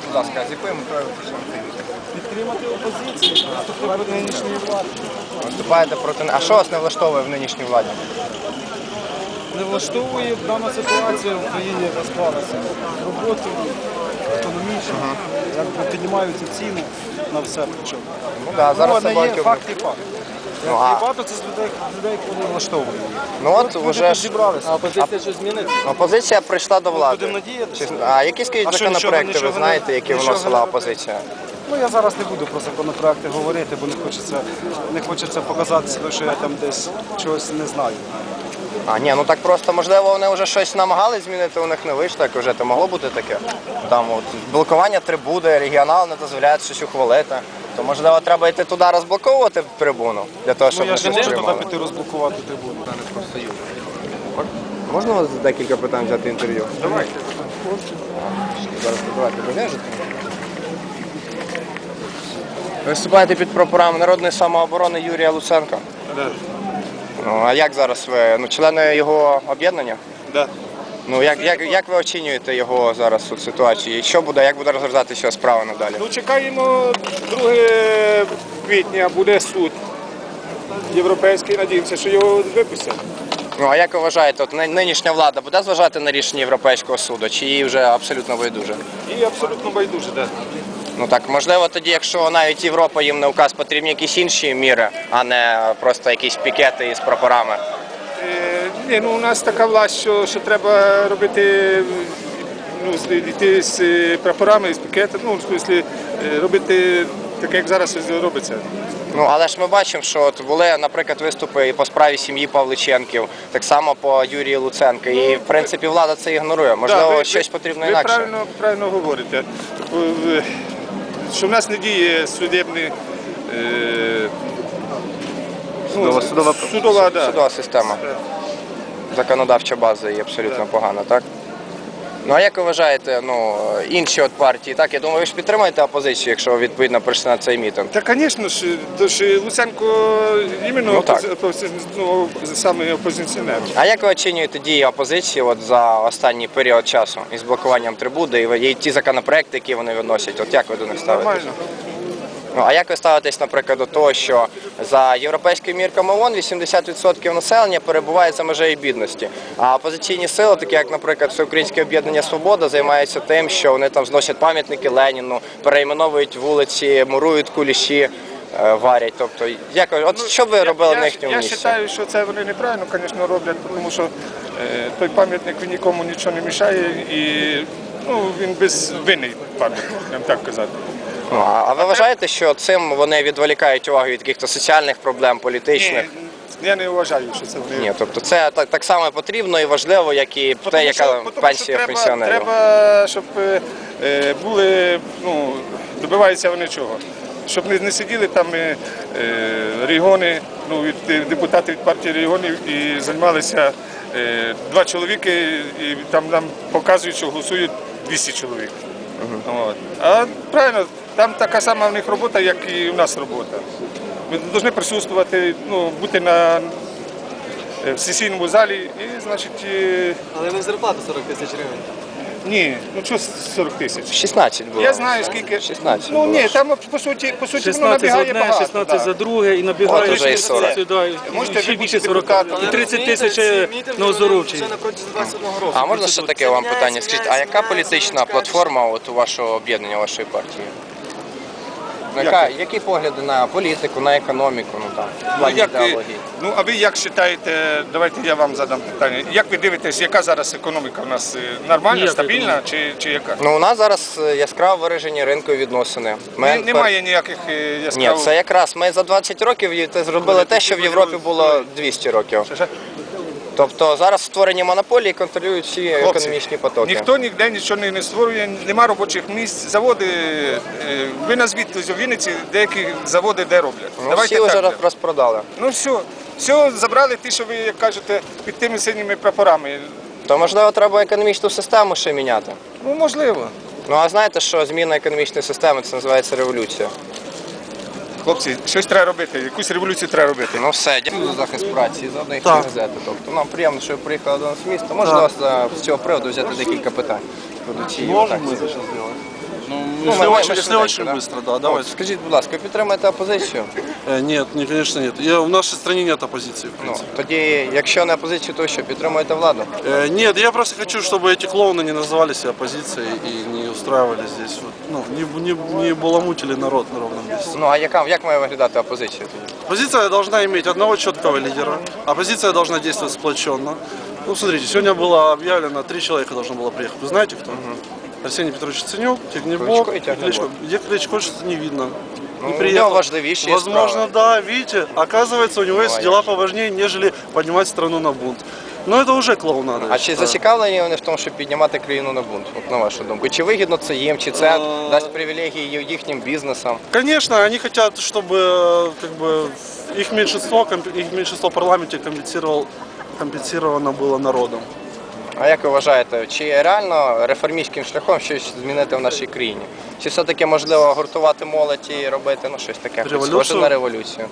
Скажіть, будь ласка, з якою метою ви прийшли на цей мітинг? Підтримати опозицію, проти нинішньої влади. Виступаєте проти а що вас не влаштовує в нинішній владі? Не влаштовує дана ситуація в країні, яка склалася. Роботу, економічно, якби піднімаються ціни на все причому. Ну да, зараз ну, це є факт і факт. Ну, а- багато, це з людей, людей, які не влаштовують. Ну от вже ж зібралися. Опозиція щось змінить? опозиція прийшла до влади. Будемо надіятися. Чи- А які скажіть А що, законопроекти ви нічого знаєте, не- які нічого вносила не- опозиція? Ну я зараз не буду про законопроекти говорити, бо не хочеться, не хочеться показати себе, що я там десь чогось не знаю. А ні, ну так просто можливо вони вже щось намагались змінити, у них не вийшло, як вже то могло бути таке. Там от блокування трибуни, регіонал не дозволяють щось ухвалити. То можливо треба йти туди розблоковувати трибуну для того, Ну щоб я ж не не можу туди піти розблокувати трибуну. Можна у вас декілька питань взяти інтерв'ю? Давайте. Зараз давайте пов'яжете. Ви виступаєте під прапорами Народної самооборони Юрія Луценка. Да. Ну а як зараз ви? Ну, члени його об'єднання? Да. Ну як, як, як ви оцінюєте його зараз тут ситуацію? І що буде, як буде розгортатися справа надалі? Ну, чекаємо 2 квітня, буде суд європейський, надіємося, що його випустять. Ну а як ви вважаєте, от нинішня влада буде зважати на рішення Європейського суду, чи її вже абсолютно байдуже? І абсолютно байдуже, да. Ну так можливо тоді, якщо навіть Європа їм не указ, потрібні якісь інші міри, а не просто якісь пікети із прапорами. Е, ні, ну, у нас така власть, що, що треба робити, ну, з- йти з е, прапорами, з пікетом, ну, в смислі, е, робити таке, як зараз робиться. Ну але ж ми бачимо, що от були, наприклад, виступи і по справі сім'ї Павличенків, так само по Юрію Луценка. І в принципі влада це ігнорує. Можливо, Да, ви- щось потрібно ви інакше. правильно, правильно говорите. Що в нас не діє судебний. Е, ну, Судова, судова, судова, да. судова система. Законодавча база її абсолютно погана, так? Ну а як ви вважаєте, ну інші от партії, так я думаю, ви ж підтримаєте опозицію, якщо відповідно прийшли на цей мітинг. Та, звісно ж, то ж Луценко іменно Ну, так. опози- опози- ну, саме опозиціонер. А як ви оцінюєте дії опозиції от за останній період часу із блокуванням трибуни і ви- і ті законопроекти, які вони виносять? От як ви до них ставитесь? Нормально. Ну а як ви ставитесь, наприклад, до того, що за європейськими мірками ООН 80% населення перебуває за межею бідності, а опозиційні сили, такі як, наприклад, Всеукраїнське об'єднання Свобода, займаються тим, що вони там зносять пам'ятники Леніну, переіменовують вулиці, мурують куліші, е, варять. Тобто, як от що б ви робили на Ну, я, їхньому я вважаю, що це вони неправильно, звісно, роблять, тому що е, той пам'ятник він нікому нічого не мішає і ну, він безвинний пам'ятник, так казати. А ви вважаєте, що цим вони відволікають увагу від якихось соціальних проблем, політичних? Ні, я не вважаю, що це вони. Ні, тобто це так, так само потрібно і важливо, як і Тому те, що- яка тому що пенсія треба, пенсіонерів. Треба, щоб е, е, були, ну, добиваються вони чого. Щоб не, не сиділи там е, е, регіони, ну, від, е, депутати від партії регіонів і займалися е, два чоловіки, і там нам показують, що голосують 200 чоловік. От. А правильно, там така сама в них робота, як і у нас робота. Ми повинні присутствувати, ну, бути на, е, в сесійному залі і, значить, е, Але не зарплата 40 тисяч гривень. ні, ну що 40 тисяч? 16 було. Я знаю скільки. 16 Ну було. ні, там по суті, по суті воно 16 за набігає одне, багато. 16 да. за друге і набігає От уже і 40. сюди, Можете ще ви більше 40. депутатом. І 30 тисяч е, на оздоровчий. Вже на протязі 21 року. А можна ще таке вам питання? Скажіть, а яка політична платформа от у вашого об'єднання, вашої партії? Яка, які погляди на політику, на економіку, ну там, в Ну, плані як ви, ідеології? ну а ви як вважаєте, давайте я вам задам питання. Як ви дивитесь, яка зараз економіка у нас е, нормальна, Ніяка стабільна чи, чи яка? Ну, у нас зараз е, яскраво виражені ринкові відносини. Ми Ні- пер- Немає ніяких е, Ні, яскравих. це якраз ми за 20 років і те зробили те, що в Європі було 200 років. Що, що? Тобто зараз створені монополії контролюють всі економічні потоки. Ніхто ніде нічого не, створює, нема робочих місць. Заводи, е, ви назвіть у Вінниці деякі заводи де роблять. Ну, всі вже розпродали. Ну все, все забрали ті, що ви як кажете, під тими синіми прапорами. То можливо треба економічну систему ще міняти. Ну можливо. Ну а знаєте, що зміна економічної системи це називається революція. Хлопці, щось треба робити, якусь революцію треба робити. Ну все, дякую за захист праці, за одної Так. газети. Тобто нам приємно, що ви приїхали до нас в місто. Можна вас е, з цього приводу взяти декілька питань. Можемо акції? це зробити? Ну, Ну, Если ми- ми очень, если швиденько, очень да? быстро, да, От, давайте. скажіть, будь ласка, ви підтримуєте опозицію? Э, Нет, не, конечно нет. Я, в нашей стране нет оппозиции, в Ну, принципе. тоді, якщо не опозицію, то що, підтримуєте владу? Э, Нет, я просто хочу, чтобы эти клоуны не называли себя оппозицией и не устраивали здесь, вот, ну, не, не, не баламутили народ на ровном месте. Ну, а яка, як має виглядати опозиція тоді? Оппозиция должна иметь одного четкого лидера. Оппозиция должна действовать сплоченно. Ну, смотрите, сегодня было объявлено, три человека должно было приехать. Вы знаете кто? Арсений Петрович Ценюк, Тягнебок Кличко и и Тягнебок. Кличко. Где Кличко, что-то не видно. Ну, Не у приехал. него важливейшие Возможно, справы. да, видите, оказывается, у него есть Ну, а дела як же? поважнее, нежели поднимать страну на бунт. Но это уже клоунада. я А чи считаю. зацікавлені вони в тому, щоб піднімати країну на бунт? От на вашу думку? Чи вигідно це їм, чи це Е, дасть привілегії їхнім бізнесам? Конечно, они хотят, чтобы э, как бы, их меньшинство, комп- их меньшинство в парламенте компенсировал, компенсировано было народом. А як ви вважаєте, чи реально реформістським шляхом щось змінити в нашій країні? Чи все-таки можливо гуртувати молодь і робити ну, щось таке, хоч Революцію? схоже на революцію?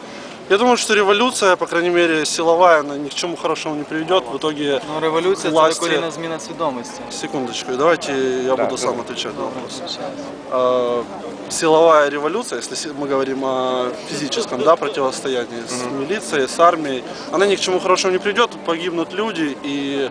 Я думаю, что революция, по крайней мере, силовая, она ни к чему хорошему не приведет. В итоге Ну, революція Власті- це докорінна зміна свідомості. Секундочку, давайте я Да, буду сам отвечать на вопрос. А, Силовая революция, если си- мы говорим о физическом да, противостоянии с милицией, с армией, она ни к чему хорошему не придет, погибнут люди и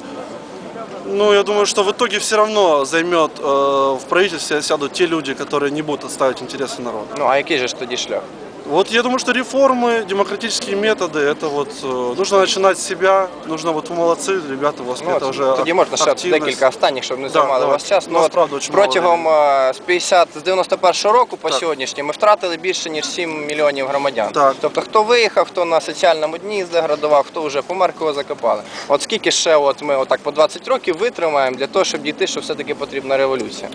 ну, я думаю, что в итоге все равно займет э, в правительстве сядут те люди, которые не будут отставить интересы народа. Ну а який же ж тоді шлях? Вот я думаю, что реформы, демократические методы, это вот э, нужно начинать с себя, нужно вот вы молодцы, ребята, у вас Ну, это от, уже тоді можна ще активность. декілька останніх, щоб не Да, займали давай. вас час. У Ну, нас, от, правда, очень мало протягом е, з 50 з 91 року по Так. сьогоднішній ми втратили більше ніж 7 мільйонів громадян. Так. Тобто хто виїхав, хто на соціальному дні здеградував, хто вже помер, кого закопали. От скільки ще от ми отак по 20 років витримаємо для того, щоб дійти, що все-таки потрібна революція.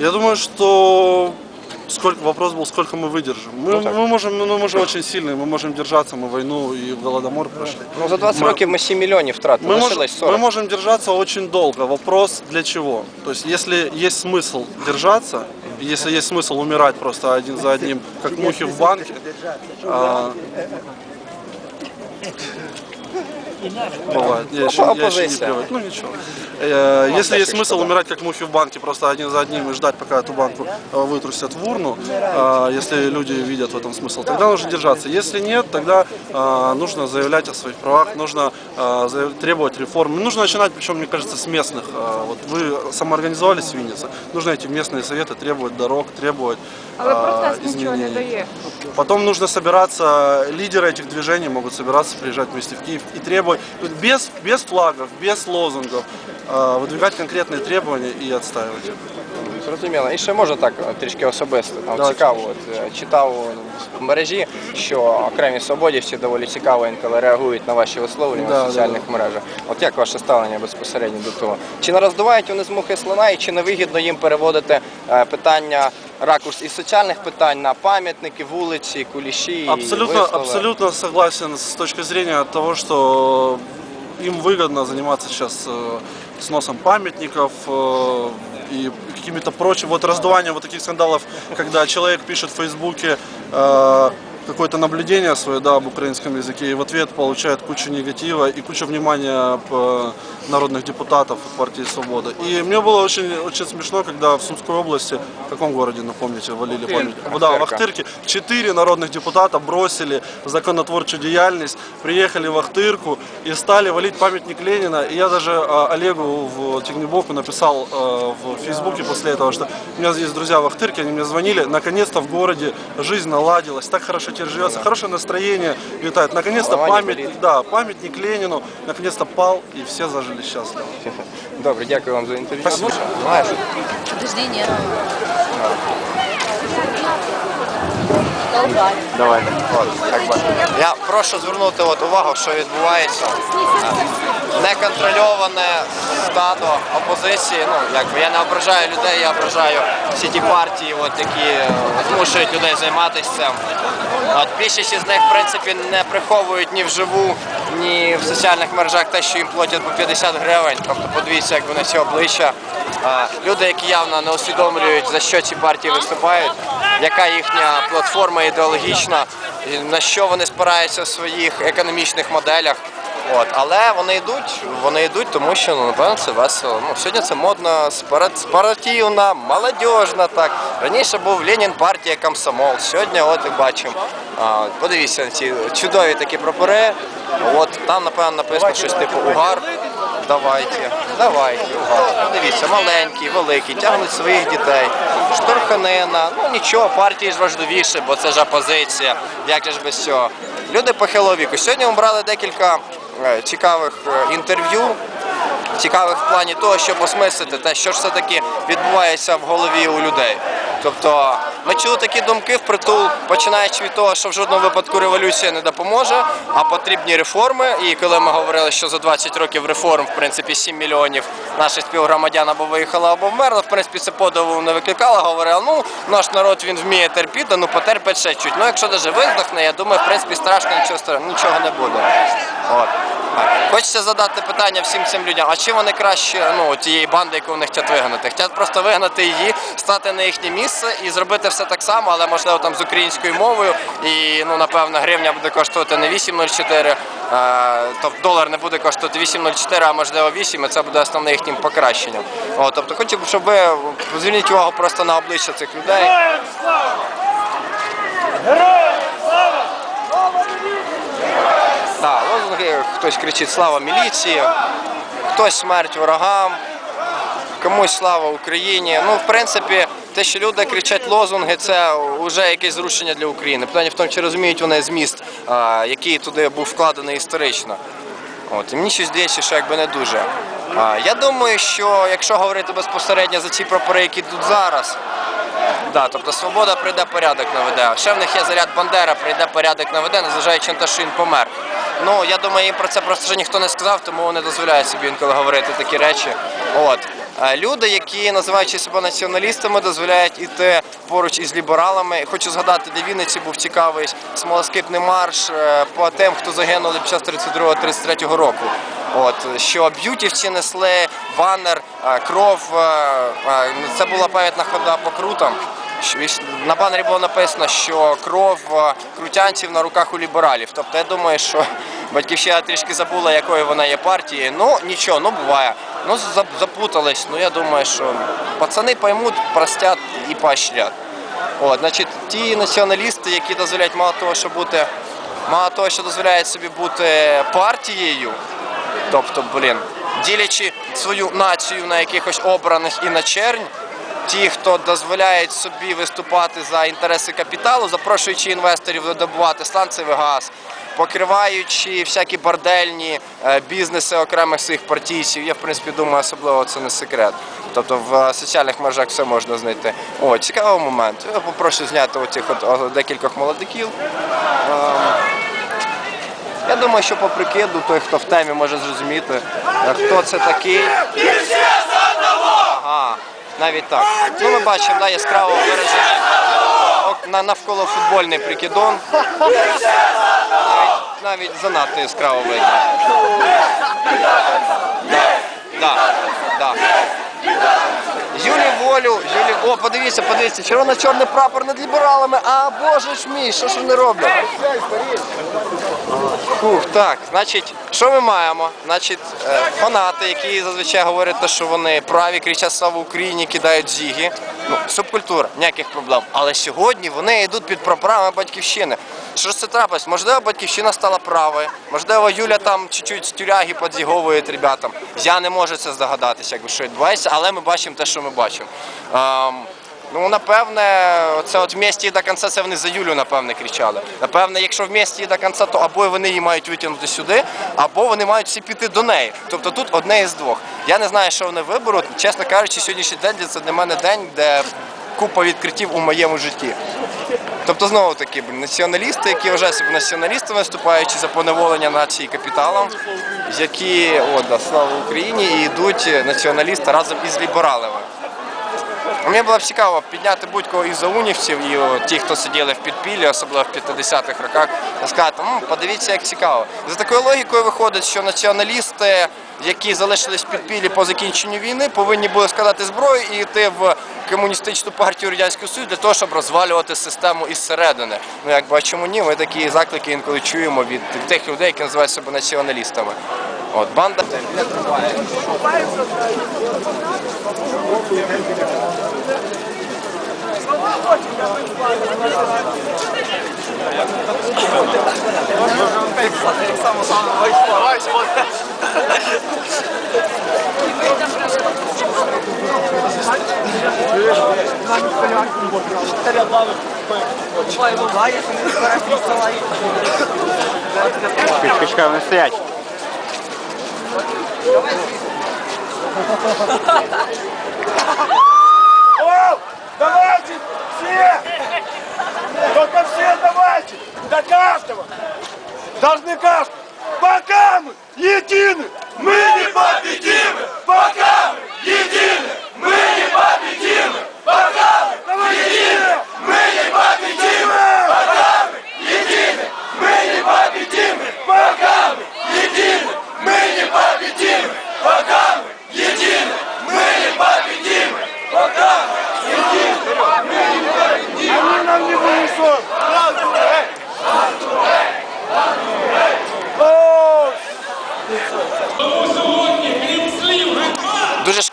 Я думаю, что сколько вопрос был, сколько мы выдержим. Мы, Ну, так. мы можем, ну, мы же очень сильные, мы можем держаться, мы войну и голодомор прошли. Ну за 20 Ми- років ми 7 мільйонів втратили, Мы можем, лишилось мы 40. можем держаться очень долго. Вопрос для чего? То есть, если есть смысл держаться, если есть смысл умирать просто один за одним, как мухи в банке, а, Бывает. Я еще, я еще не привык. Ну ничего. Э, Если есть смысл умирать как мухи в банке, просто один за одним и ждать, пока эту банку э, вытрусят в урну, э, если люди видят в этом смысл, тогда нужно держаться. Если нет, тогда нужно заявлять о своих правах, нужно требовать реформ. Нужно начинать, причем, мне кажется, с местных. Вот вы самоорганизовались в Виннице, нужно эти местные советы требовать дорог, требовать не изменений. Потом нужно собираться, лидеры этих движений могут собираться, приезжать вместе в Киев и требовать, тут без, без флагов, без лозунгов, э, выдвигать конкретные требования и отстаивать их. Зрозуміло. І ще можна так е, трішки особисто. Там Давай. цікаво, от, е, читав в мережі, що окремі свободівці доволі цікаво інколи реагують на ваші висловлення Да, в соціальних мережах. От як ваше ставлення безпосередньо до того? Чи не роздувають вони з мухи слона і чи не вигідно їм переводити е, питання ракурс із соціальних питань на пам'ятники, вулиці, куліші? і Абсолютно, вислови? абсолютно согласен с точки зрения того, что им выгодно заниматься сейчас э, сносом памятников э, и какими-то прочими, вот раздувание вот таких скандалов, когда человек пишет в Фейсбуке э, какое-то наблюдение свое да, об украинском языке и в ответ получает кучу негатива и кучу внимания э, народных депутатов от партии «Свобода». И мне было очень, очень смешно, когда в Сумской области, в каком городе, напомните, валили памятник? Да, в. Ахтырке четыре народных депутата бросили законотворчую деятельность, приехали в Ахтырку и стали валить памятник Ленина. И я даже а, Олегу в Тегнебоку написал а, в Фейсбуке после этого, что у меня есть друзья в Ахтырке, они мне звонили, наконец-то в городе жизнь наладилась, так хорошо теперь живется, хорошее настроение витает. Наконец-то память, памятник, да, памятник Ленину наконец-то пал, и все зажили счастливо. Добре, дякую вам за інтерв'ю. Спасибо. Подожди, нет. Давай. От. Я прошу звернути от увагу, що відбувається. Неконтрольоване стадо опозиції. Ну, якби я не ображаю людей, я ображаю всі ті партії, от, які е, змушують людей займатися цим. От, більшість з них, в принципі, не приховують ні вживу, ні в соціальних мережах те, що їм платять по 50 гривень. Тобто подивіться, як вони ці обличчя. Люди, які явно не усвідомлюють, за що ці партії виступають, яка їхня платформа ідеологічна, на що вони спираються в своїх економічних моделях. От, але вони йдуть, вони йдуть, тому що ну, напевно це весело. Ну, сьогодні це модно, спортивна, молодіжна. Так. Раніше був Ленін партія комсомол. Сьогодні от і бачимо. Подивіться на ці чудові такі прапори. От там, напевно, написано щось типу угар. Давайте, давайте, угар. Подивіться, маленькі, великі, тягнуть своїх дітей. Штурханина, ну нічого, партії ж важливіше, бо це ж опозиція. Як ж без цього? Люди похилого віку. Сьогодні ми брали декілька е, цікавих е, інтерв'ю. Цікавих в плані того, щоб осмислити те, що ж все-таки відбувається в голові у людей. Тобто ми чули такі думки в притул, починаючи від того, що в жодному випадку революція не допоможе, а потрібні реформи. І коли ми говорили, що за 20 років реформ, в принципі, 7 мільйонів наших співгромадян або виїхало, або вмерло, в принципі, це подиву не викликало. Говорили, ну наш народ він вміє терпіти, ну потерпить ще чуть. Ну якщо навіть видохне, я думаю, в принципі, страшно нічого нічого не буде. От. Хочеться задати питання всім цим людям, а чим вони краще ну, тієї банди, яку вони хочуть вигнати? Хочуть просто вигнати її, стати на їхнє місце і зробити все так само, але можливо там з українською мовою. І ну напевно гривня буде коштувати не 8,04, е, тобто долар не буде коштувати 8,04, а можливо 8, і це буде основним їхнім покращенням. О, тобто хотів, щоб ви зверніть увагу просто на обличчя цих людей. Так, лозунги, хтось кричить слава міліції, хтось смерть ворогам, комусь слава Україні. Ну, в принципі, те, що люди кричать лозунги, це вже якесь зрушення для України. Питання в тому, чи розуміють вони зміст, який туди був вкладений історично. От, і мені щось здається, що якби не дуже. Я думаю, що якщо говорити безпосередньо за ці прапори, які тут зараз, Да, тобто свобода прийде порядок наведе. Ще в них є заряд Бандера, прийде порядок наведе, незважаючи на те, що він помер. Ну я думаю, їм про це просто ще ніхто не сказав, тому вони дозволяють собі інколи говорити такі речі. От Е, люди, які називаючи себе націоналістами, дозволяють іти поруч із лібералами. Хочу згадати, де Вінниці був цікавий смолоскипний марш е, по тим, хто загинули під час 32-33 року. От що б'ютівці несли банер, е, кров. Це була пам'ятна хода по крутам. На банері було написано, що кров е, крутянців на руках у лібералів. Тобто я думаю, що батьківщина трішки забула, якою вона є партією. Ну нічого, ну буває. Ну запутались. Ну я думаю, що пацани поймуть, простять і поощрять. От, значить, ті націоналісти, які дозволяють мало того, що бути, мало того, що дозволяють собі бути партією, тобто, блін, ділячи свою націю на якихось обраних і на чернь. Ті, хто дозволяють собі виступати за інтереси капіталу, запрошуючи інвесторів видобувати сланцевий газ, покриваючи всякі бордельні е, бізнеси окремих своїх партійців. Я в принципі думаю, особливо це не секрет. Тобто в е, соціальних мережах все можна знайти. О, цікавий момент. Я попрошу зняти оцих от декількох молодиків. Ем, Я думаю, що по прикиду той, хто в темі може зрозуміти, е, хто це такий. Ага, навіть так. Ну, ми бачимо да, яскраво на- навколо футбольний прикидон. Навіть, навіть занадто яскраво видно. Да, да, да. Волю, Юлі. О, подивіться, подивіться, червоно-чорний прапор над лібералами. А боже ж мій, що ж вони роблять? Фух, так, значить, що ми маємо? Значить, е, фанати, які зазвичай говорять, що вони праві, кричать слава Україні, кидають зіги. Ну, субкультура, ніяких проблем. Але сьогодні вони йдуть під прапорами батьківщини. Що ж це трапилось? Можливо, батьківщина стала правою. Можливо, Юля там чуть-чуть з тюряги підзіговує ребятам. Я не можу це здогадатися, якби що відбувається, але ми бачимо те, що ми бачимо. Ну, напевне, це от вместе і до кінця це вони за Юлю, напевне, кричали. Напевне, якщо вместе і до кінця, то або вони її мають витягнути сюди, або вони мають всі піти до неї. Тобто тут одне із двох. Я не знаю, що вони виберуть. Чесно кажучи, сьогоднішній день це для мене день, де купа відкриттів у моєму житті. Тобто, знову таки, націоналісти, які вважають себе націоналістами, виступаючи за поневолення нації капіталом, які, о, да, слава Україні, і йдуть націоналісти разом із лібералами. Мені було б цікаво підняти будь-кого із заунівців і о, ті, хто сиділи в підпіллі, особливо в 50-х роках, і сказати, «М, подивіться, як цікаво. За такою логікою виходить, що націоналісти, які залишились в підпіллі по закінченню війни, повинні були складати зброю і йти в комуністичну партію Радянського Союзу для того, щоб розвалювати систему із середини. Ну якби а чому ні? Ми такі заклики інколи чуємо від тих людей, які називають себе націоналістами. От банда триває. Вони стоять. Давайте все! Только все давайте! До каждого! Должны каждый! Пока мы едины, мы не победимы! Пока мы едины,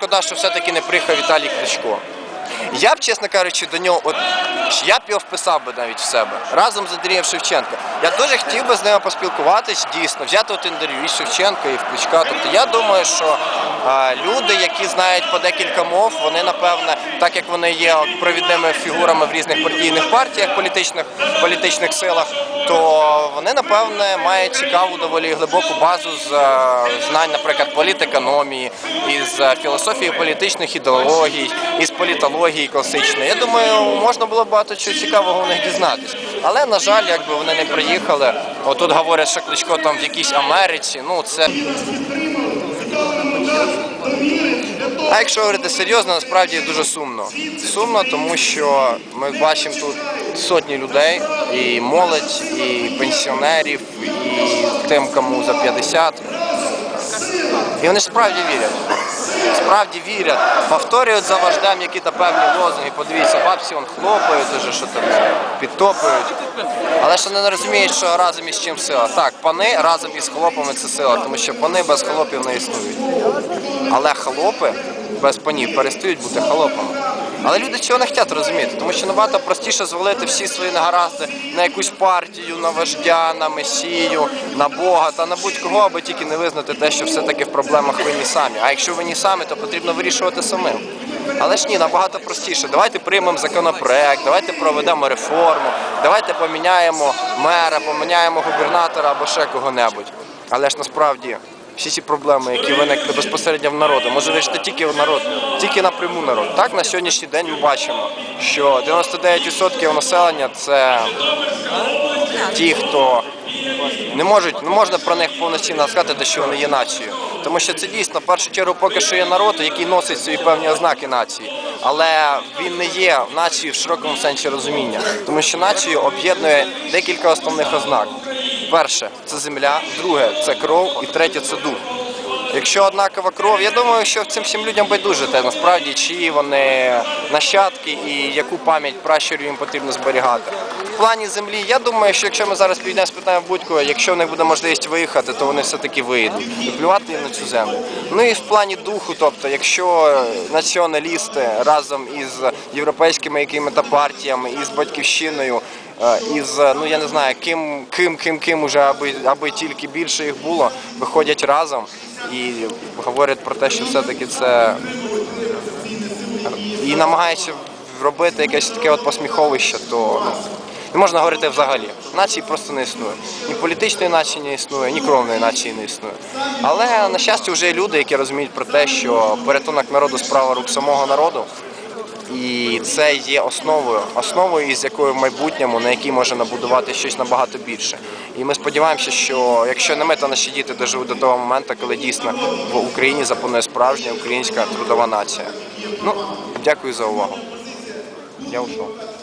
шкода, що все-таки не приїхав Віталій Кличко. Я б, чесно кажучи, до нього, от я б його вписав би навіть в себе разом з Андрієм Шевченка. Я дуже хотів би з ними поспілкуватись, дійсно, взяти от інтерв'ю і Шевченка, і в Кличка. Тобто я думаю, що а, люди, які знають по декілька мов, вони напевне, так як вони є провідними фігурами в різних партійних партіях, політичних політичних силах, то вони напевне мають цікаву доволі глибоку базу з е, знань, наприклад, політекономії, із е, філософії політичних ідеологій, із політології класичної. Я думаю, можна було багато чого цікавого у них дізнатись. Але на жаль, якби вони не приїхали. Отут говорять, що Кличко там в якійсь Америці. Ну це. А якщо говорити серйозно, насправді дуже сумно. Сумно, тому що ми бачимо тут сотні людей, і молодь, і пенсіонерів, і тим, кому за 50. І вони справді вірять. Справді вірять, повторюють за вождем які певні лозунги. Подивіться, бабці вон хлопають, уже що там підтопують. Але ще не розуміють, що разом із чим сила. Так, пани разом із хлопами це сила, тому що пани без хлопів не існують. Але хлопи без панів перестають бути холопами. Але люди цього не хочуть розуміти, тому що набагато простіше звалити всі свої негаразди на якусь партію, на вождя, на месію, на Бога та на будь-кого, аби тільки не визнати те, що все-таки в проблемах винні самі. А якщо винні самі, то потрібно вирішувати самим. Але ж ні, набагато простіше. Давайте приймемо законопроект, давайте проведемо реформу, давайте поміняємо мера, поміняємо губернатора або ще кого-небудь. Але ж насправді всі ці проблеми, які виникли безпосередньо в народу, може вирішити тільки в народ, тільки напряму народ. Так на сьогоднішній день ми бачимо, що 99% населення це ті, хто не можуть, не можна про них повноцінно сказати, що вони є нацією. Тому що це дійсно в першу чергу поки що є народ, який носить свої певні ознаки нації. Але він не є нацією в широкому сенсі розуміння, тому що націю об'єднує декілька основних ознак. Перше це земля, друге це кров і третє це дух. Якщо однакова кров, я думаю, що цим всім людям байдуже те насправді, чиї вони нащадки і яку пам'ять пращурів їм потрібно зберігати. Плані землі, я думаю, що якщо ми зараз підійдемо спитаємо будь-кого, якщо в них буде можливість виїхати, то вони все-таки виїдуть і плювати на цю землю. Ну і в плані духу, тобто, якщо націоналісти разом із європейськими якими то партіями, із батьківщиною. е, Із ну я не знаю, ким, ким, ким, ким уже аби, аби тільки більше їх було, виходять разом і говорять про те, що все-таки це і намагаються робити якесь таке от посміховище, то ну, не можна говорити взагалі. Нації просто не існує. Ні політичної нації не існує, ні кровної нації не існує. Але на щастя вже є люди, які розуміють про те, що порятунок народу справа рук самого народу. І це є основою, основою, із якою в майбутньому, на якій може набудувати щось набагато більше. І ми сподіваємося, що якщо не ми, то наші діти доживуть до того моменту, коли дійсно в Україні запанує справжня українська трудова нація. Ну, дякую за увагу. Я ушов.